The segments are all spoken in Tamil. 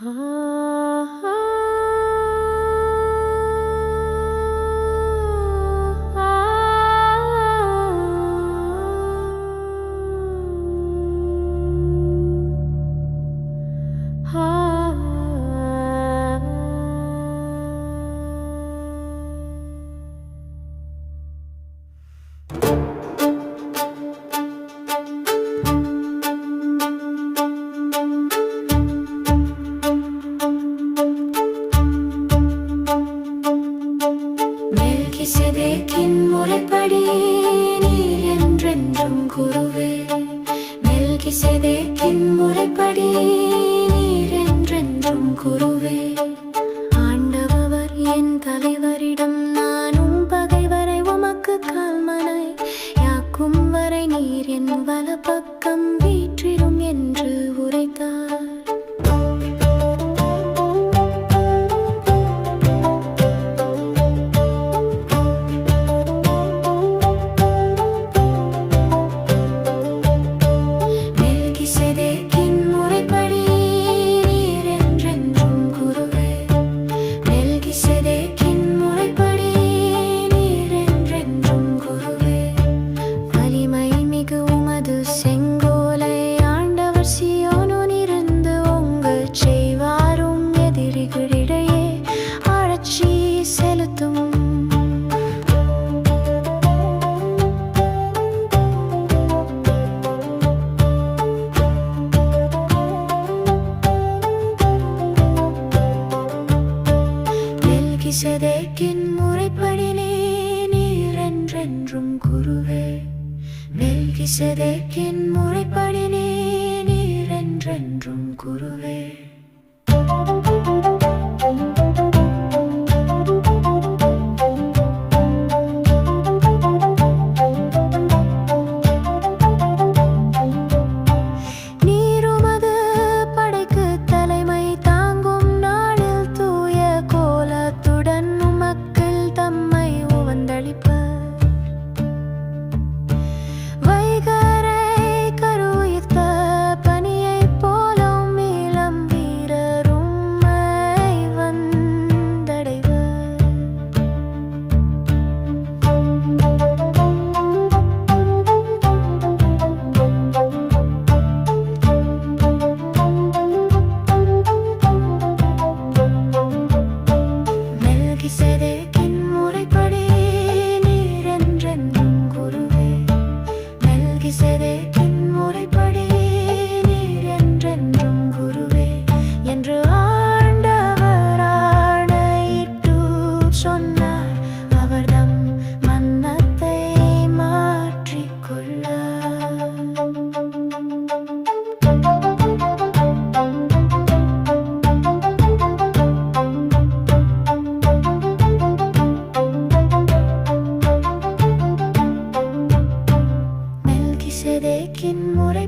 Ah. ஏசதேக்கின் முறைப்படி நீர் என்றென்றும் குருவே மெல்கிசதேக்கின் முறைப்படி நீர் என்றென்றும் குருவே ஆண்டவர் என் தலைவரிடம் நானும் பகைவரை உமக்கு கால்மனை யாக்கும் வரை நீர் என் வலப்பக்கம் செதைக்கின் முறைப்ப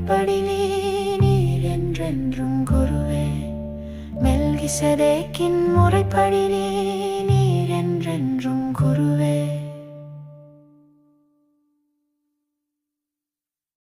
பணிபடிவே நீர் என்றென்றும் குருவே மெல்கிசதேக்கின் முறைப்படிவே